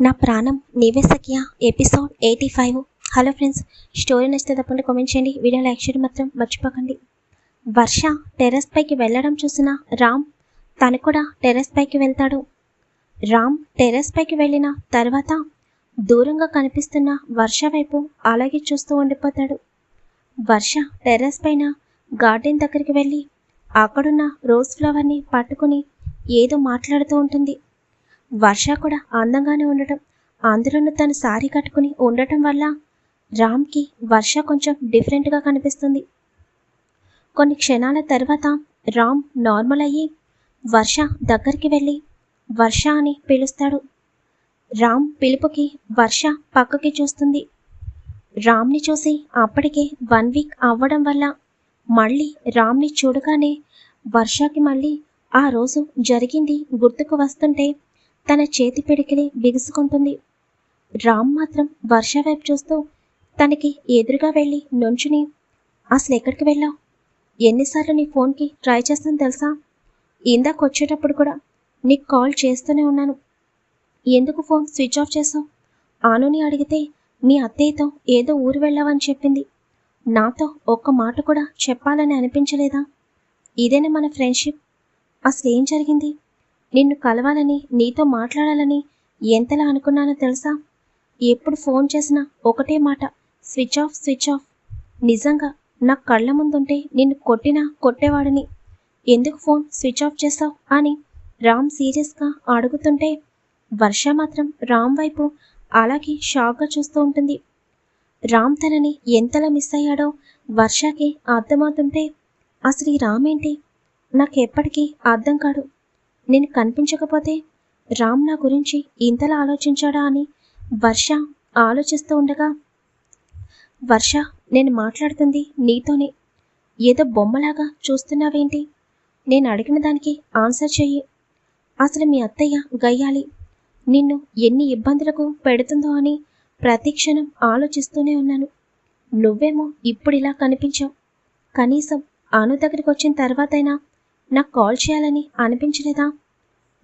నా ప్రాణం నీవే సఖ్య. Episode eighty five. Hello friends story నచ్చితే తప్పకుండా కామెంట్ చేయండి. వీడియో లైక్ చేయడం మాత్రం మర్చిపోకండి. వర్ష టెర్రస్ పైకి వెళ్ళడం చూసిన రామ్ తను కూడా టెర్రస్ పైకి వెళ్తాడు. రామ్ టెర్రస్ పైకి వెళ్ళిన తర్వాత దూరంగా కనిపిస్తున్న వర్ష వైపు అలాగే చూస్తూ ఉండిపోతాడు. వర్ష టెర్రస్ పైన గార్డెన్ దగ్గరికి వెళ్ళి అక్కడున్న రోజ్ ఫ్లవర్ని పట్టుకుని ఏదో మాట్లాడుతూ ఉంటుంది. వర్ష కూడా అందంగానే ఉండటం. అందులోనూ తను సారీ కట్టుకుని ఉండటం వల్ల రామ్కి వర్ష కొంచెం డిఫరెంట్గా కనిపిస్తుంది. కొన్ని క్షణాల తర్వాత రామ్ నార్మల్ అయ్యి వర్ష దగ్గరికి వెళ్ళి వర్ష అని పిలుస్తాడు. రామ్ పిలుపుకి వర్ష పక్కకి చూస్తుంది. రామ్ని చూసి అప్పటికే వన్ వీక్ అవ్వడం వల్ల మళ్ళీ రామ్ని చూడగానే వర్షకి మళ్ళీ ఆ రోజు జరిగింది గుర్తుకు వస్తుంటే తన చేతి పిడికిలి బిగుసుకుంటుంది. రామ్ మాత్రం వర్ష వైపు చూస్తూ తనకి ఎదురుగా వెళ్ళి నుంచుని అసలు ఎక్కడికి వెళ్ళావు? ఎన్నిసార్లు నీ ఫోన్కి ట్రై చేస్తాను తెలుసా? ఇందాక వచ్చేటప్పుడు కూడా నీకు కాల్ చేస్తూనే ఉన్నాను. ఎందుకు ఫోన్ స్విచ్ ఆఫ్ చేసావు? ఆనుని అడిగితే మీ అత్తయ్యతో ఏదో ఊరు వెళ్ళావని చెప్పింది. నాతో ఒక్క మాట కూడా చెప్పాలని అనిపించలేదా? ఇదేనా మన ఫ్రెండ్షిప్? అసలు ఏం జరిగింది? నిన్ను కలవాలని నీతో మాట్లాడాలని ఎంతలా అనుకున్నానో తెలుసా? ఎప్పుడు ఫోన్ చేసినా ఒకటే మాట స్విచ్ ఆఫ్ స్విచ్ ఆఫ్. నిజంగా నా కళ్ళ ముందుంటే నిన్ను కొట్టినా కొట్టేవాడిని. ఎందుకు ఫోన్ స్విచ్ ఆఫ్ చేస్తావు? అని రామ్ సీరియస్గా అడుగుతుంటే వర్ష మాత్రం రామ్ వైపు అలాగే షాక్గా చూస్తూ ఉంటుంది. రామ్ తనని ఎంతలా మిస్ అయ్యాడో వర్షకి అర్థమవుతుంటే అసలు ఈ రామ్ ఏంటి నాకు ఎప్పటికీ అర్థం కాడు నేను కనిపించకపోతే రామ్ నా గురించి ఇంతలా ఆలోచించాడా అని వర్ష ఆలోచిస్తూ ఉండగా వర్ష నేను మాట్లాడుతుంది నీతోనే. ఏదో బొమ్మలాగా చూస్తున్నావేంటి? నేను అడిగిన దానికి ఆన్సర్ చెయ్యి. అసలు మీ అత్తయ్య గయ్యాలి. నిన్ను ఎన్ని ఇబ్బందులకు పెడుతుందో అని ప్రతిక్షణం ఆలోచిస్తూనే ఉన్నాను. నువ్వేమో ఇప్పుడు ఇలా కనిపించావు. కనీసం అను దగ్గరికి వచ్చిన తర్వాతైనా నాకు కాల్ చేయాలని అనిపించలేదా?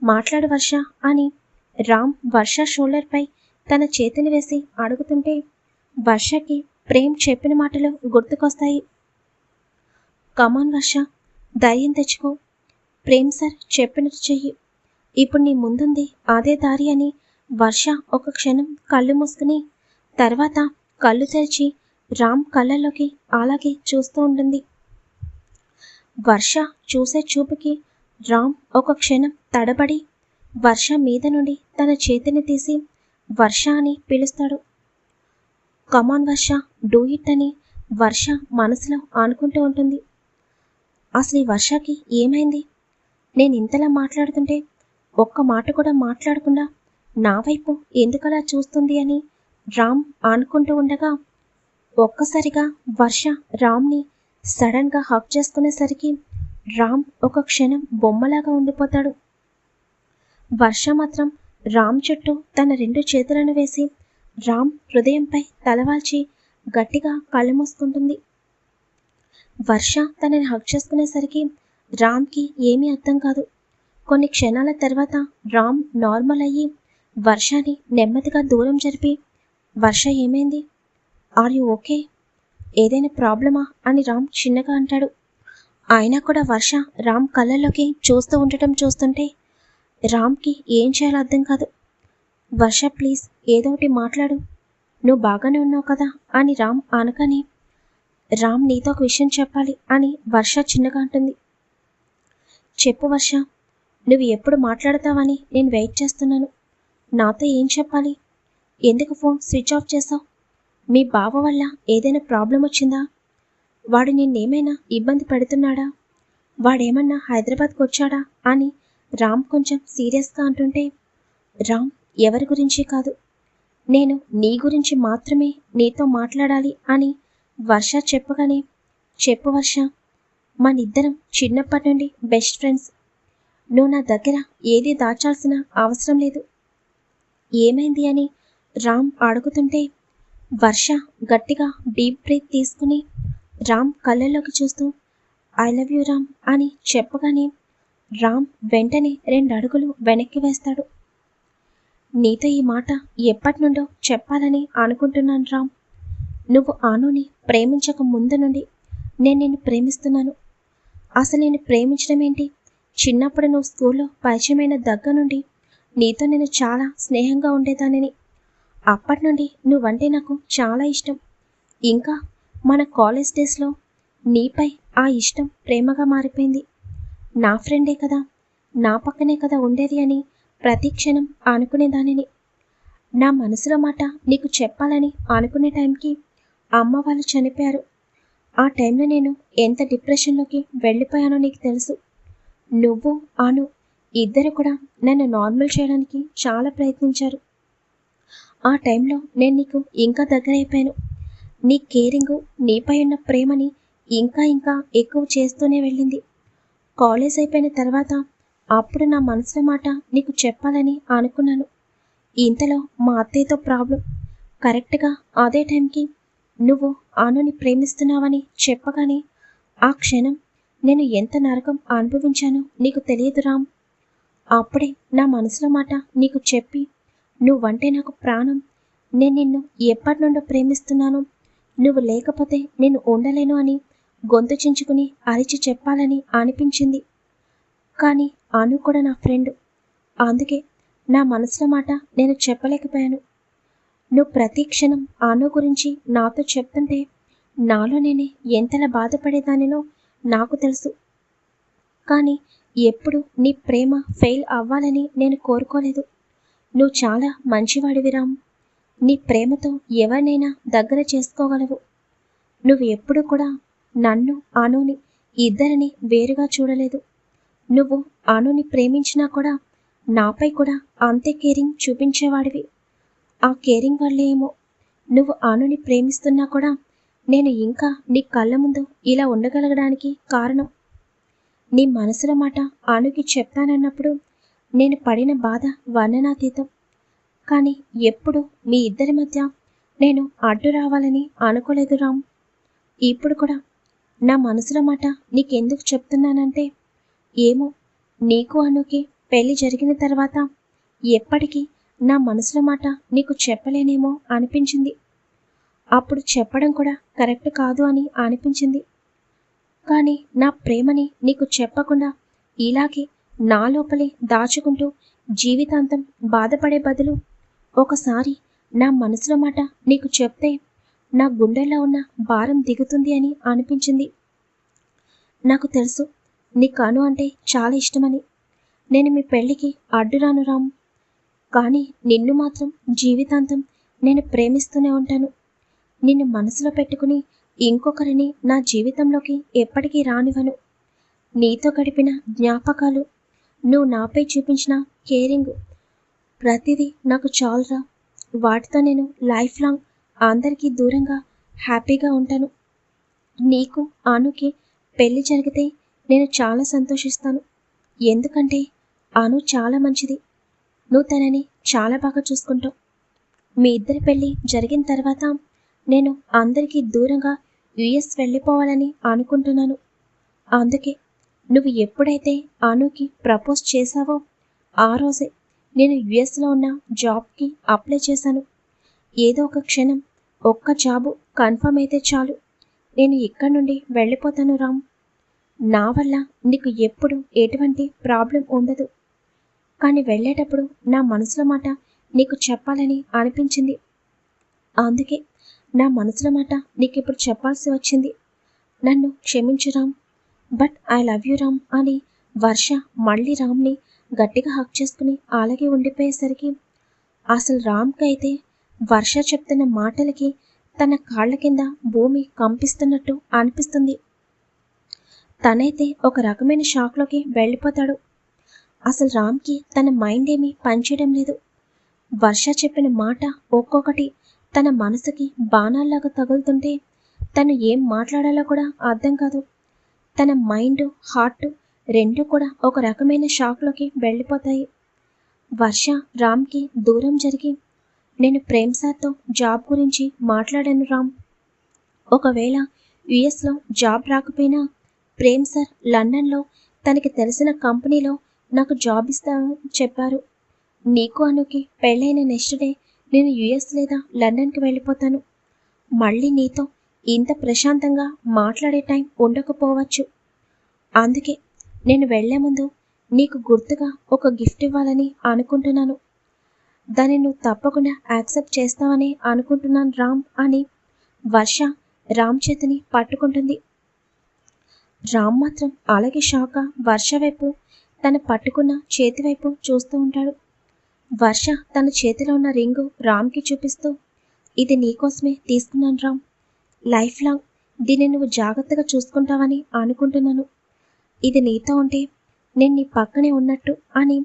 మాట్లాడు వర్ష అని రామ్ వర్ష షోల్డర్పై తన చేతిని వేసి అడుగుతుంటే వర్షకి ప్రేమ్ చెప్పిన మాటలు గుర్తుకొస్తాయి. కమాన్ వర్ష ధైర్యం తెచ్చుకో. ప్రేమ్ సార్ చెప్పినట్టు చెయ్యి. ఇప్పుడు నీ ముందుంది అదే దారి అని వర్ష ఒక క్షణం కళ్ళు మూసుకుని తర్వాత కళ్ళు తెరిచి రామ్ కళ్ళల్లోకి అలాగే చూస్తూ ఉంటుంది. వర్ష చూసే చూపుకి రామ్ ఒక క్షణం తడబడి వర్ష మీద నుండి తన చేతిని తీసి వర్ష అని పిలుస్తాడు. కమాన్ వర్ష డూ ఇట్ అని వర్ష మనసులో అనుకుంటూ ఉంటుంది. అసలు ఈ వర్షకి ఏమైంది? నేను ఇంతలా మాట్లాడుతుంటే ఒక్క మాట కూడా మాట్లాడకుండా నా వైపు ఎందుకలా చూస్తుంది అని రామ్ అనుకుంటూ ఉండగా ఒక్కసారిగా వర్ష రామ్ని సడన్గా హక్ చేసుకునేసరికి రామ్ ఒక క్షణం బొమ్మలాగా ఉండిపోతాడు. వర్ష మాత్రం రామ్ చుట్టూ తన రెండు చేతులను వేసి రామ్ హృదయంపై తలవాల్చి గట్టిగా కళ్ళు మూసుకుంటుంది. వర్ష తనని హక్ చేసుకునేసరికి రామ్కి ఏమీ అర్థం కాదు. కొన్ని క్షణాల తర్వాత రామ్ నార్మల్ అయ్యి వర్షాని నెమ్మదిగా దూరం జరిపి వర్ష ఏమైంది? Are you okay? ఏదైనా ప్రాబ్లమా అని రామ్ చిన్నగా అంటాడు. అయినా కూడా వర్ష రామ్ కళ్ళల్లోకి చూస్తూ ఉండటం చూస్తుంటే రామ్కి ఏం చేయాలో అర్థం కాదు. వర్ష ప్లీజ్ ఏదో ఒకటి మాట్లాడు. నువ్వు బాగానే ఉన్నావు కదా అని రామ్ అనకని రామ్ నీతో ఒక విషయం చెప్పాలి అని వర్ష చిన్నగా అంటుంది. చెప్పు వర్ష నువ్వు ఎప్పుడు మాట్లాడతావని నేను వెయిట్ చేస్తున్నాను. నాతో ఏం చెప్పాలి? ఎందుకు ఫోన్ స్విచ్ ఆఫ్ చేసావు? మీ బావ వల్ల ఏదైనా ప్రాబ్లం వచ్చిందా? వాడు నిన్నేమైనా ఇబ్బంది పెడుతున్నాడా? వాడేమన్నా హైదరాబాద్కి వచ్చాడా అని రామ్ కొంచెం సీరియస్గా అంటుంటే రామ్ ఎవరి గురించి కాదు. నేను నీ గురించి మాత్రమే నీతో మాట్లాడాలి అని వర్ష చెప్పగానే చెప్పు వర్ష మనిద్దరం చిన్నప్పటి నుండి బెస్ట్ ఫ్రెండ్స్. నువ్వు నా దగ్గర ఏది దాచాల్సిన అవసరం లేదు. ఏమైంది అని రామ్ అడుగుతుంటే వర్ష గట్టిగా డీప్ బ్రీత్ తీసుకుని రామ్ కళ్ళల్లోకి చూస్తూ ఐ లవ్ యూ రామ్ అని చెప్పగానే రామ్ వెంటనే రెండు అడుగులు వెనక్కి వేస్తాడు. నీతో ఈ మాట ఎప్పటి నుండో చెప్పాలని అనుకుంటున్నాను రామ్. నువ్వు ఆనుని ప్రేమించక ముందు నుండి నేను నిన్ను ప్రేమిస్తున్నాను. అసలు నేను ప్రేమించడం ఏంటి? చిన్నప్పుడు నువ్వు స్కూల్లో పరిచయమైన దగ్గర నుండి నీతో నేను చాలా స్నేహంగా ఉండేదానిని. అప్పటి నుండి నువ్వంటే నాకు చాలా ఇష్టం. ఇంకా మన కాలేజ్ డేస్లో నీపై ఆ ఇష్టం ప్రేమగా మారిపోయింది. నా ఫ్రెండే కదా నా పక్కనే కదా ఉండేది అని ప్రతి క్షణం అనుకునేదానిని. నా మనసులో మాట నీకు చెప్పాలని అనుకునే టైంకి అమ్మ వాళ్ళు చనిపోయారు. ఆ టైంలో నేను ఎంత డిప్రెషన్లోకి వెళ్ళిపోయానో నీకు తెలుసు. నువ్వు అను ఇద్దరు కూడా నన్ను నార్మల్ చేయడానికి చాలా ప్రయత్నించారు. ఆ టైంలో నేను నీకు ఇంకా దగ్గర అయిపోయాను నీ కేరింగ్ నీపై ఉన్న ప్రేమని ఇంకా ఇంకా ఎక్కువ చేస్తూనే వెళ్ళింది. కాలేజ్ అయిపోయిన తర్వాత అప్పుడు నా మనసులో మాట నీకు చెప్పాలని అనుకున్నాను. ఇంతలో మా అత్తయ్యతో ప్రాబ్లం. కరెక్ట్గా అదే టైంకి నువ్వు ఆనుని ప్రేమిస్తున్నావని చెప్పగానే ఆ క్షణం నేను ఎంత నరకం అనుభవించానో నీకు తెలియదు రామ్. అప్పుడే నా మనసులో మాట నీకు చెప్పి నువ్వంటే నాకు ప్రాణం. నేను నిన్ను ఎప్పటి నుండో ప్రేమిస్తున్నాను. నువ్వు లేకపోతే నేను ఉండలేను అని గొంతు చించుకుని అరిచి చెప్పాలని అనిపించింది. కానీ అను కూడా నా ఫ్రెండ్. అందుకే నా మనసులో మాట నేను చెప్పలేకపోయాను. నువ్వు ప్రతి క్షణం అను గురించి నాతో చెప్తుంటే నాలో నేనే ఎంతలా బాధపడేదానినో నాకు తెలుసు. కానీ ఎప్పుడు నీ ప్రేమ ఫెయిల్ అవ్వాలని నేను కోరుకోలేదు. నువ్వు చాలా మంచివాడివి రామ్. నీ ప్రేమతో ఎవరినైనా దగ్గర చేసుకోగలవు. నువ్వు ఎప్పుడు కూడా నన్ను అనుని ఇద్దరిని వేరుగా చూడలేదు. నువ్వు అనుని ప్రేమించినా కూడా నాపై కూడా అంతే కేరింగ్ చూపించేవాడివి. ఆ కేరింగ్ వల్లే ఏమో నువ్వు అనుని ప్రేమిస్తున్నా కూడా నేను ఇంకా నీ కళ్ళ ముందు ఇలా ఉండగలగడానికి కారణం. నీ మనసుల మాట అనుకి చెప్తానన్నప్పుడు నేను పడిన బాధ వర్ణనాతీతం. కానీ ఎప్పుడు మీ ఇద్దరి మధ్య నేను అడ్డు రావాలని అనుకోలేదు రామ్. ఇప్పుడు కూడా నా మనసులో మాట నీకెందుకు చెప్తున్నానంటే ఏమో నీకు అనుకి పెళ్ళి జరిగిన తర్వాత ఎప్పటికీ నా మనసులో మాట నీకు చెప్పలేనేమో అనిపించింది. అప్పుడు చెప్పడం కూడా కరెక్ట్ కాదు అని అనిపించింది. కానీ నా ప్రేమని నీకు చెప్పకుండా ఇలాగే నా లోపలే దాచుకుంటూ జీవితాంతం బాధపడే బదులు ఒకసారి నా మనసులో మాట నీకు చెప్తే నా గుండెల్లో ఉన్న భారం దిగుతుంది అని అనిపించింది. నాకు తెలుసు నీకు కాను అంటే చాలా ఇష్టమని. నేను మీ పెళ్ళికి అడ్డురాను రాము. కానీ నిన్ను మాత్రం జీవితాంతం నేను ప్రేమిస్తూనే ఉంటాను. నిన్ను మనసులో పెట్టుకుని ఇంకొకరిని నా జీవితంలోకి ఎప్పటికీ రానివ్వను. నీతో గడిపిన జ్ఞాపకాలు నువ్వు నాపై చూపించిన కేరింగ్ ప్రతిదీ నాకు చాలురా. వాటితో నేను లైఫ్ లాంగ్ అందరికీ దూరంగా హ్యాపీగా ఉంటాను. నీకు అనుకి పెళ్ళి జరిగితే నేను చాలా సంతోషిస్తాను. ఎందుకంటే అను చాలా మంచిది. నువ్వు తనని చాలా బాగా చూసుకుంటావు. మీ ఇద్దరి పెళ్ళి జరిగిన తర్వాత నేను అందరికీ దూరంగా యుఎస్ వెళ్ళిపోవాలని అనుకుంటున్నాను. అందుకే నువ్వు ఎప్పుడైతే అనుకి ప్రపోజ్ చేశావో ఆ రోజే నేను యుఎస్లో ఉన్న జాబ్కి అప్లై చేశాను. ఏదో ఒక క్షణం ఒక్క జాబు కన్ఫర్మ్ అయితే చాలు. నేను ఇక్కడి నుండి వెళ్ళిపోతాను రామ్. నా వల్ల నీకు ఎప్పుడు ఎటువంటి ప్రాబ్లం ఉండదు. కానీ వెళ్ళేటప్పుడు నా మనసులో మాట నీకు చెప్పాలని అనిపించింది. అందుకే నా మనసులో మాట నీకు ఇప్పుడు చెప్పాల్సి వచ్చింది. నన్ను క్షమించు Ram. But I love you Ram అని వర్ష మళ్ళీ రామ్ని గట్టిగా హక్ చేసుకుని అలాగే ఉండిపోయేసరికి అసలు రామ్కి అయితే వర్ష చెప్తున్న మాటలకి తన కాళ్ళ కింద భూమి కంపిస్తున్నట్టు అనిపిస్తుంది. తనైతే ఒక రకమైన షాక్లోకి వెళ్ళిపోతాడు. అసలు రామ్కి తన మైండ్ ఏమీ పనిచేయడం లేదు. వర్ష చెప్పిన మాట ఒక్కొక్కటి తన మనసుకి బాణాల్లాగా తగులుతుంటే తను ఏం మాట్లాడాలో కూడా అర్థం కాదు. తన మైండ్ హార్ట్ రెండు కూడా ఒక రకమైన షాక్లోకి వెళ్ళిపోతాయి. వర్ష రామ్కి దూరం జరిగి నేను ప్రేమ్ సార్తో జాబ్ గురించి మాట్లాడాను రామ్. ఒకవేళ యుఎస్లో జాబ్ రాకపోయినా ప్రేమ్ సార్ లండన్లో తనకి తెలిసిన కంపెనీలో నాకు జాబ్ ఇస్తా చెప్పారు. నీకు అనుకి పెళ్ళైన నెక్స్ట్ డే నేను యుఎస్ లేదా లండన్కి వెళ్ళిపోతాను. మళ్ళీ నీతో ఇంత ప్రశాంతంగా మాట్లాడే టైం ఉండకపోవచ్చు. అందుకే నేను వెళ్ళే ముందు నీకు గుర్తుగా ఒక గిఫ్ట్ ఇవ్వాలని అనుకుంటున్నాను. దాన్ని నువ్వు తప్పకుండా యాక్సెప్ట్ చేస్తావని అనుకుంటున్నాను రామ్ అని వర్ష రామ్ చేతిని పట్టుకుంటుంది. రామ్ మాత్రం అలాగే షాక్ వర్ష వైపు తన పట్టుకున్న చేతి వైపు చూస్తూ ఉంటాడు. వర్ష తన చేతిలో ఉన్న రింగు రామ్కి చూపిస్తూ ఇది నీకోసమే తీసుకున్నాను రామ్. లైఫ్ లాంగ్ దీన్ని నువ్వు జాగ్రత్తగా చూసుకుంటావని అనుకుంటున్నాను. ఇది నీతో ఉంటే నేను నీ పక్కనే ఉన్నట్టు అని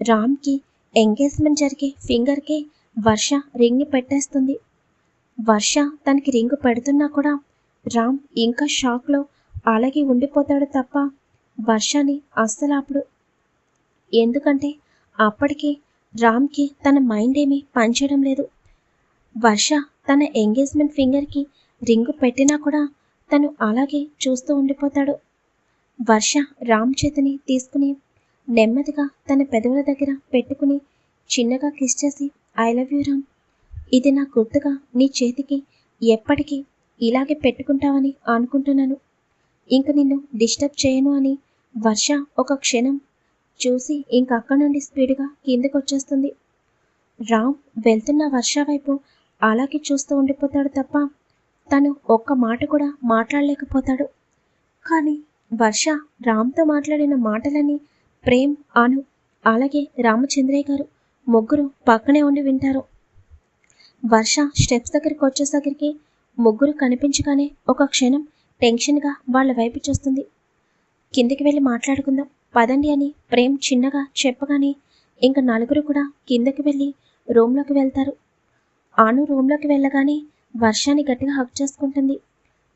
రామ్కి ఎంగేజ్మెంట్ జరిగే ఫింగర్కే వర్ష రింగ్ని పెట్టేస్తుంది. వర్ష తనకి రింగ్ పెడుతున్నా కూడా రామ్ ఇంకా షాక్లో అలాగే ఉండిపోతాడు తప్ప వర్షాన్ని అస్సలు అప్పుడు ఎందుకంటే అప్పటికి రామ్కి తన మైండ్ ఏమీ పనిచేయడం లేదు. వర్ష తన ఎంగేజ్మెంట్ ఫింగర్కి రింగు పెట్టినా కూడా తను అలాగే చూస్తూ ఉండిపోతాడు. వర్ష రామ్ చేతిని తీసుకుని నెమ్మదిగా తన పెదవుల దగ్గర పెట్టుకుని చిన్నగా కిస్ చేసి ఐ లవ్ యూ రామ్. ఇది నా గుర్తుగా నీ చేతికి ఎప్పటికీ ఇలాగే పెట్టుకుంటావని అనుకుంటున్నాను. ఇంక నిన్ను డిస్టర్బ్ చేయను అని వర్ష ఒక క్షణం చూసి ఇంక అక్కడి నుండి స్పీడ్గా కిందకొచ్చేస్తుంది. రామ్ వెళ్తున్న వర్ష వైపు అలాగే చూస్తూ ఉండిపోతాడు తప్ప తను ఒక్క మాట కూడా మాట్లాడలేకపోతాడు. కానీ వర్ష రామ్తో మాట్లాడిన మాటలని ప్రేమ్ అను అలాగే రామచంద్రయ్య గారు ముగ్గురు పక్కనే ఉండి వింటారు. వర్ష స్టెప్స్ దగ్గరికి వచ్చేసరికి ముగ్గురు కనిపించగానే ఒక క్షణం టెన్షన్గా వాళ్ళ వైపు చూస్తుంది. కిందికి వెళ్ళి మాట్లాడుకుందాం పదండి అని ప్రేమ్ చిన్నగా చెప్పగానే ఇంకా నలుగురు కూడా కిందకి వెళ్ళి రూమ్లోకి వెళ్తారు. ఆను రూమ్లోకి వెళ్ళగానే వర్షాన్ని గట్టిగా హక్ చేసుకుంటుంది.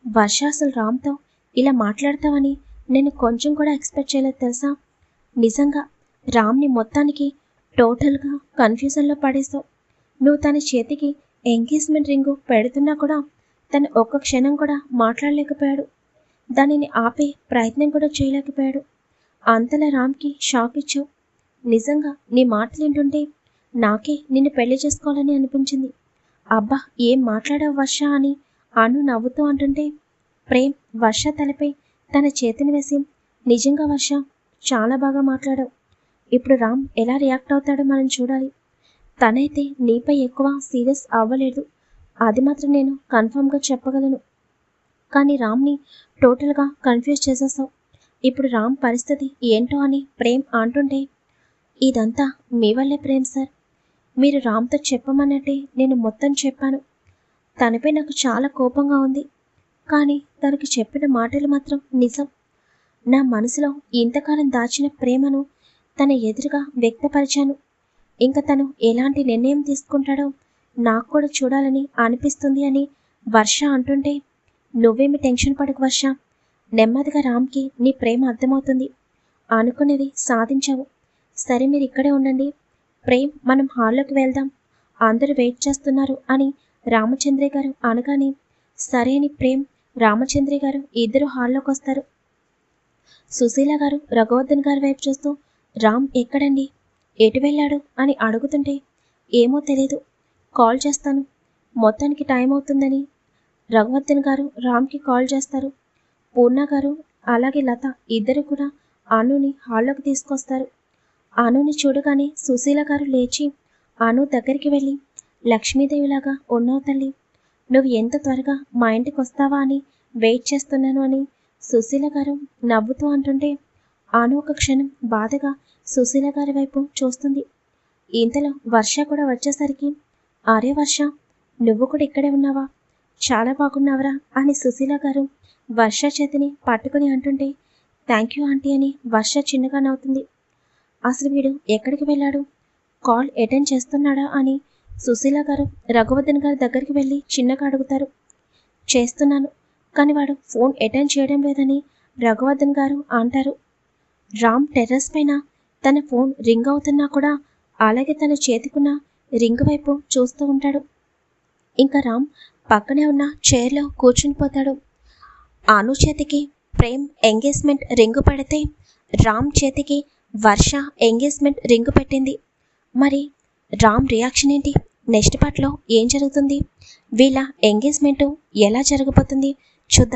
వర్ష అసలు రామ్తో ఇలా మాట్లాడతావని నేను కొంచెం కూడా ఎక్స్పెక్ట్ చేయలేదు తెలుసా? నిజంగా రామ్ని మొత్తానికి టోటల్గా కన్ఫ్యూజన్లో పడేస్తావు నువ్వు తన చేతికి ఎంగేజ్మెంట్ రింగు పెడుతున్నా కూడా తను ఒక్క క్షణం కూడా మాట్లాడలేకపోయాడు. దానిని ఆపే ప్రయత్నం కూడా చేయలేకపోయాడు. అంతలా రామ్కి షాక్ ఇచ్చావు. నిజంగా నీ మాటలు వింటుంటే నాకే నిన్ను పెళ్ళి చేసుకోవాలని అనిపించింది. అబ్బా ఏం మాట్లాడావు వర్ష అని అను నవ్వుతూ అంటుంటే ప్రేమ్ వర్ష తలపై తన చేతిని వేసి నిజంగా వర్ష చాలా బాగా మాట్లాడావు. ఇప్పుడు రామ్ ఎలా రియాక్ట్ అవుతాడో మనం చూడాలి. తనైతే నీపై ఎక్కువ సీరియస్ అవ్వలేదు. అది మాత్రం నేను కన్ఫామ్గా చెప్పగలను. కానీ రామ్ని టోటల్గా కన్ఫ్యూజ్ చేసేసావు ఇప్పుడు రామ్ పరిస్థితి ఏంటో అని ప్రేమ్ అంటుంటే ఇదంతా మీ వల్లే ప్రేమ్ సార్. మీరు రామ్తో చెప్పమన్నట్టే నేను మొత్తం చెప్పాను. తనపై నాకు చాలా కోపంగా ఉంది. కానీ తనకి చెప్పిన మాటలు మాత్రం నిజం. నా మనసులో ఇంతకాలం దాచిన ప్రేమను తన ఎదురుగా వ్యక్తపరిచాను. ఇంకా తను ఎలాంటి నిర్ణయం తీసుకుంటాడో నాకు కూడా చూడాలని అనిపిస్తుంది అని వర్ష అంటుంటే నువ్వేమి టెన్షన్ పడకు వర్ష. నెమ్మదిగా రామ్కి నీ ప్రేమ అర్థమవుతుంది. అనుకునేది సాధించావు. సరే మీరు ఇక్కడే ఉండండి. ప్రేమ్ మనం హాల్లోకి వెళ్దాం. అందరూ వెయిట్ చేస్తున్నారు అని రామచంద్రయ్య గారు అనగానే సరే అని ప్రేమ్ రామచంద్రయ్య గారు ఇద్దరు హాల్లోకి వస్తారు. సుశీల గారు రఘువర్ధన్ గారి వైపు చూస్తూ రామ్ ఎక్కడండి? ఎటు వెళ్ళాడు? అని అడుగుతుంటే ఏమో తెలియదు కాల్ చేస్తాను. మొత్తానికి టైం అవుతుందని. రఘువర్ధన్ గారు రామ్కి కాల్ చేస్తారు. పూర్ణ గారు అలాగే లత ఇద్దరు కూడా అనుని హాల్లోకి తీసుకొస్తారు. ఆనూని చూడగానే సుశీల గారు లేచి ఆను దగ్గరికి వెళ్ళి లక్ష్మీదేవిలాగా ఉన్నావు తల్లి. నువ్వు ఎంత త్వరగా మా ఇంటికి వస్తావా అని వెయిట్ చేస్తున్నాను అని సుశీల గారు నవ్వుతూ అంటుంటే ఆను ఒక క్షణం బాధగా సుశీల గారి వైపు చూస్తుంది. ఇంతలో వర్ష కూడా వచ్చేసరికి ఆరే వర్ష నువ్వు కూడా ఇక్కడే ఉన్నావా? చాలా బాగున్నావరా అని సుశీల గారు వర్ష చేతిని పట్టుకుని అంటుంటే థ్యాంక్ యూ ఆంటీ అని వర్ష చిన్నగా నవ్వుతుంది. అసలు వీడు ఎక్కడికి వెళ్ళాడు? కాల్ అటెండ్ చేస్తున్నాడా అని సుశీల గారు రఘువర్ధన్ గారి దగ్గరికి వెళ్ళి చిన్నగా అడుగుతారు. చేస్తున్నాను కానీ వాడు ఫోన్ అటెండ్ చేయడం లేదని రఘువర్ధన్ గారు అంటారు. రామ్ టెర్రస్ పైన తన ఫోన్ రింగ్ అవుతున్నా కూడా అలాగే తన చేతికున్న రింగ్ వైపు చూస్తూ ఉంటాడు. ఇంకా రామ్ పక్కనే ఉన్న చైర్లో కూర్చుని పోతాడు. అను చేతికి ప్రేమ్ ఎంగేజ్మెంట్ రింగు పెడితే రామ్ చేతికి వర్ష ఎంగేజ్మెంట్ రింగు పెట్టింది. మరి రామ్ రియాక్షన్ ఏంటి? నెక్స్ట్ పార్ట్లో ఏం జరుగుతుంది? వీళ్ళ ఎంగేజ్మెంటు ఎలా జరగబోతుంది? చూద్దాం.